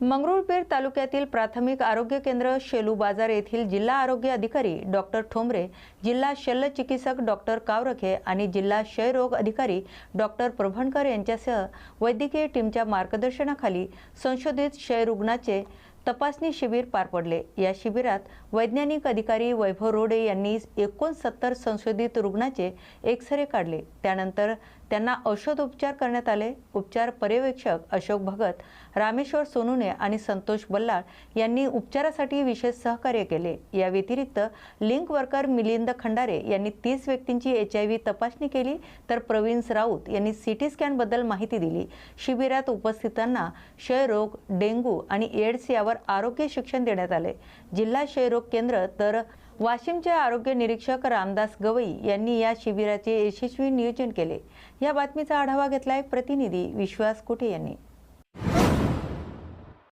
मंगरुळपीर तालुक्यातील प्राथमिक आरोग्य केंद्र शेलू बाजार येथील जिल्हा आरोग्य अधिकारी डॉक्टर ठोंबरे जिल्हा शल्य चिकित्सक डॉक्टर कावरखे आणि जिल्हा क्षयरोग अधिकारी डॉक्टर प्रभणकर यांच्यासह वैद्यकीय टीमच्या मार्गदर्शनाखाली संशोधित क्षयरुग्णाचे तपासणी शिबिर पार पडले. या शिबिरात वैज्ञानिक अधिकारी वैभव रोडे यांनी एकोणसत्तर संशोधित रुग्णाचे एक्सरे काढले. त्यानंतर त्यांना औषधोपचार करण्यात आले. उपचार पर्यवेक्षक अशोक भगत रामेश्वर सोनुने आणि संतोष बल्लाळ यांनी उपचारासाठी विशेष सहकार्य केले. या व्यतिरिक्त लिंक वर्कर मिलिंद खंडारे यांनी तीस व्यक्तींची एच आय व्ही तपासणी केली तर प्रवीण राऊत यांनी सीटी स्कॅनबद्दल माहिती दिली. शिबिरात उपस्थितांना क्षयरोग डेंग्यू आणि एड्स यावर आरोग्य शिक्षण देण्यात आले. जिल्हा क्षयरोग केंद्र तर वाशिमचे आरोग्य निरीक्षक रामदास गवई यांनी या शिबिराचे यशस्वी नियोजन केले. या बातमीचा आढावा घेतलाय प्रतिनिधी विश्वास कुठे यांनी.